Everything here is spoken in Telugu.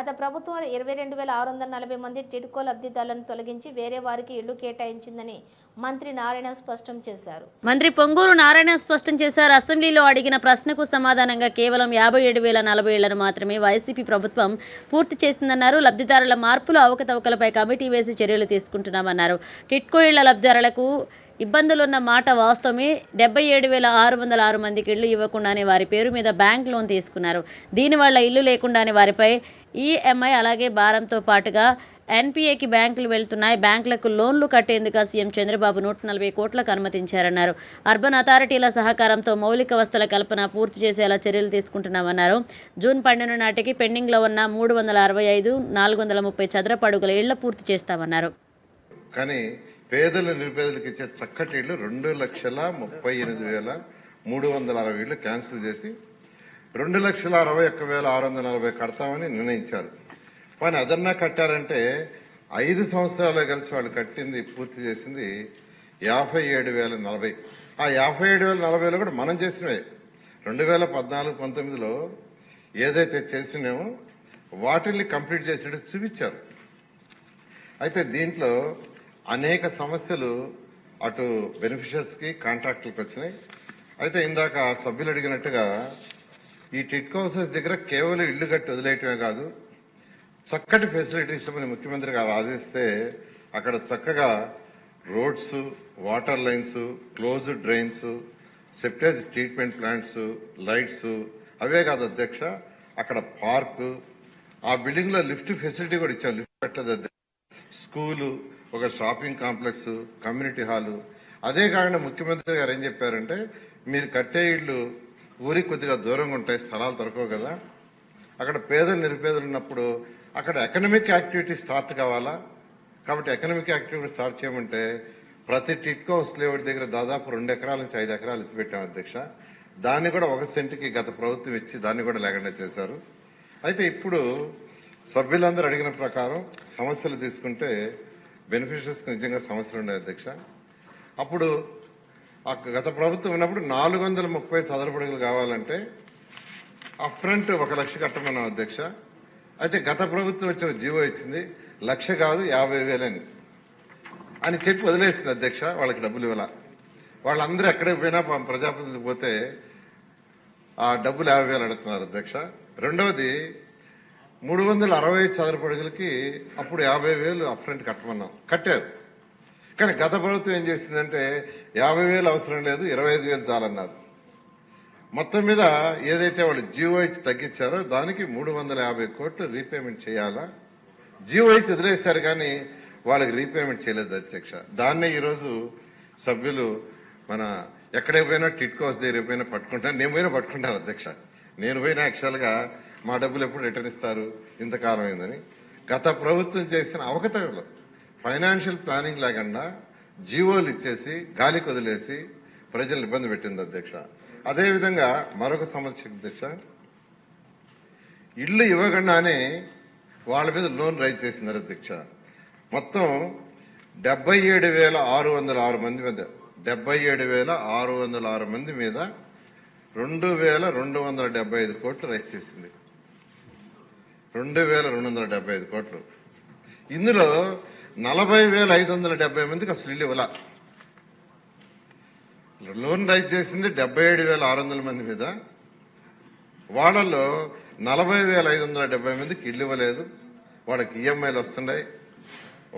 గత ప్రభుత్వం ఇరవై రెండు వేల ఆరు వందల నలభై మంది టిడ్కో లబ్ధిదారులను తొలగించి వేరే వారికి ఇళ్ళు కేటాయించిందని మంత్రి నారాయణ స్పష్టం చేశారు. మంత్రి పొంగూరు నారాయణ స్పష్టం చేశారు. అసెంబ్లీలో అడిగిన ప్రశ్నకు సమాధానంగా కేవలం యాభై ఏడు వేల నలభై ఏళ్ళను మాత్రమే వైసీపీ ప్రభుత్వం పూర్తి చేసిందన్నారు. లబ్ధిదారుల మార్పులు అవకతవకలపై కమిటీ వేసి చర్యలు తీసుకుంటున్నామన్నారు. టిట్కో ఇళ్ళ లబ్ధిదారులకు ఇబ్బందులున్న మాట వాస్తవమే. డెబ్బై ఏడు వేల ఆరు వందల ఆరు మందికి ఇళ్ళు ఇవ్వకుండానే వారి పేరు మీద బ్యాంక్ లోన్ తీసుకున్నారు. దీనివల్ల ఇల్లు లేకుండానే వారిపై ఈఎంఐ అలాగే భారంతో పాటుగా ఎన్పిఏకి బ్యాంకులు వెళ్తున్నాయి. బ్యాంకులకు లోన్లు కట్టేందుకు సీఎం చంద్రబాబు నూట నలభై కోట్లకు అనుమతించారన్నారు. అర్బన్ అథారిటీల సహకారంతో మౌలిక వసతుల కల్పన పూర్తి చేసేలా చర్యలు తీసుకుంటున్నామన్నారు. జూన్ పన్నెండు నాటికి పెండింగ్లో ఉన్న మూడు వందల అరవై ఐదు నాలుగు వందల ముప్పై చదరపు అడుగుల ఇళ్ళ పూర్తి చేస్తామన్నారు. కానీ పేదలు నిరుపేదలకు ఇచ్చే చక్కటి ఇళ్ళు రెండు లక్షల ముప్పై ఎనిమిది వేల మూడు వందల అరవై ఇళ్ళు క్యాన్సిల్ చేసి రెండు లక్షల అరవై ఒక్క వేల ఆరు వందల నలభై కడతామని నిర్ణయించారు. కానీ అదన్నా కట్టారంటే ఐదు సంవత్సరాలు కలిసి వాళ్ళు కట్టింది పూర్తి చేసింది యాభై ఏడు వేల నలభై. ఆ యాభై ఏడు వేల నలభైలో కూడా మనం చేసినవే. రెండు వేల పద్నాలుగు పంతొమ్మిదిలో ఏదైతే చేసినామో వాటిల్ని కంప్లీట్ చేసేటట్టు చూపించారు. అయితే దీంట్లో అనేక సమస్యలు అటు బెనిఫిషియర్స్కి కాంట్రాక్టులకు వచ్చినాయి. అయితే ఇందాక సభ్యులు అడిగినట్టుగా ఈ టిట్కో హౌసెస్ దగ్గర కేవలం ఇల్లు కట్టి వదిలేయటమే కాదు చక్కటి ఫెసిలిటీస్ మన ముఖ్యమంత్రి గారు ఆదేశిస్తే అక్కడ చక్కగా roads water lines closed drains septage treatment plants lights అవే కాదు అధ్యక్ష అక్కడ పార్క్ ఆ బిల్డింగ్లో లిఫ్ట్ ఫెసిలిటీ కూడా ఇచ్చాం లిఫ్ట్ పెట్టదు అధ్యక్ష. స్కూలు ఒక షాపింగ్ కాంప్లెక్స్ కమ్యూనిటీ హాలు. అదే కాకుండా ముఖ్యమంత్రి గారు ఏం చెప్పారంటే మీరు కట్టే ఇళ్ళు ఊరికి కొద్దిగా దూరంగా ఉంటాయి స్థలాలు దొరకవు కదా. అక్కడ పేదలు నిరుపేదలు ఉన్నప్పుడు అక్కడ ఎకనమిక్ యాక్టివిటీ స్టార్ట్ కావాలా? కాబట్టి ఎకనమిక్ యాక్టివిటీ స్టార్ట్ చేయమంటే ప్రతి టిట్కో హౌస్ దగ్గర దాదాపు రెండు ఎకరాల నుంచి ఐదు ఎకరాలు ఎత్తిపెట్టాం అధ్యక్ష. దాన్ని కూడా ఒక సెంటుకి గత ప్రభుత్వం ఇచ్చి దాన్ని కూడా లేకుండా చేశారు. అయితే ఇప్పుడు సభ్యులందరూ అడిగిన ప్రకారం సమస్యలు తీసుకుంటే బెనిఫిషియర్స్కి నిజంగా సమస్యలు ఉన్నాయి అధ్యక్ష. అప్పుడు గత ప్రభుత్వం ఉన్నప్పుడు నాలుగు వందల ముప్పై చదరపడుగులు కావాలంటే అఫ్రంట్ ఒక లక్ష కట్టమన్నాం అధ్యక్ష. అయితే గత ప్రభుత్వం వచ్చిన జీవో ఇచ్చింది లక్ష కాదు యాభై వేలని. అని చెప్పి వదిలేసింది అధ్యక్ష వాళ్ళకి డబ్బులు ఇవ్వాల. వాళ్ళందరూ ఎక్కడికి పోయినా పాపం పోతే ఆ డబ్బులు యాభై వేలు అడుగుతున్నారు అధ్యక్ష. రెండవది మూడు వందల అరవై చదరపు అడుగులకి అప్పుడు యాభై వేలు అప్రంట్ కట్టమన్నాం. కట్టారు. కానీ గత ప్రభుత్వం ఏం చేసిందంటే యాభై వేలు అవసరం లేదు ఇరవై ఐదు వేలు చాలన్నారు. మొత్తం మీద ఏదైతే వాళ్ళు జీవో ఇచ్చి తగ్గించారో దానికి మూడు వందల యాభై కోట్లు రీపేమెంట్ చేయాలా? జీవో ఇచ్చి వదిలేస్తారు కానీ వాళ్ళకి రీపేమెంట్ చేయలేదు అధ్యక్ష. దాన్నే ఈరోజు సభ్యులు మన ఎక్కడైపోయినా పోయినా టిట్కో దగ్గర పోయినా పట్టుకుంటాను నేను పోయినా పట్టుకుంటాను అధ్యక్ష. నేను పోయిన యాక్చువల్గా మా డబ్బులు ఎప్పుడు రిటర్న్ ఇస్తారు? ఇంతకాలం అయిందని. గత ప్రభుత్వం చేసిన అవకతవకలు. ఫైనాన్షియల్ ప్లానింగ్ లేకుండా జీవోలు ఇచ్చేసి గాలికి వదిలేసి ప్రజలు ఇబ్బంది పెట్టింది అధ్యక్ష. అదేవిధంగా మరొక సమస్య అధ్యక్ష. ఇల్లు ఇవ్వకుండానే వాళ్ళ మీద లోన్ రైజ్ చేసినారు అధ్యక్ష. మొత్తం డెబ్బై ఏడు వేల ఆరు వందల ఆరు మంది మీద డెబ్బై ఏడు వేల ఆరు వందల ఆరు మంది మీద రెండు వేల రెండు వందల డెబ్బై ఐదు కోట్లు రైజ్ చేసింది. రెండు వేల రెండు వందల డెబ్బై ఐదు కోట్లు. ఇందులో నలభై వేల ఐదు వందల డెబ్బై మందికి అసలు ఇల్లు ఇవ్వాల. లోన్ రైజ్ చేసింది డెబ్బై ఏడు వేల ఆరు వందల మంది మీద. వాళ్ళల్లో నలభై వేల ఐదు వందల డెబ్బై మందికి ఇల్లు ఇవ్వలేదు. వాళ్ళకి ఈఎంఐలు వస్తున్నాయి.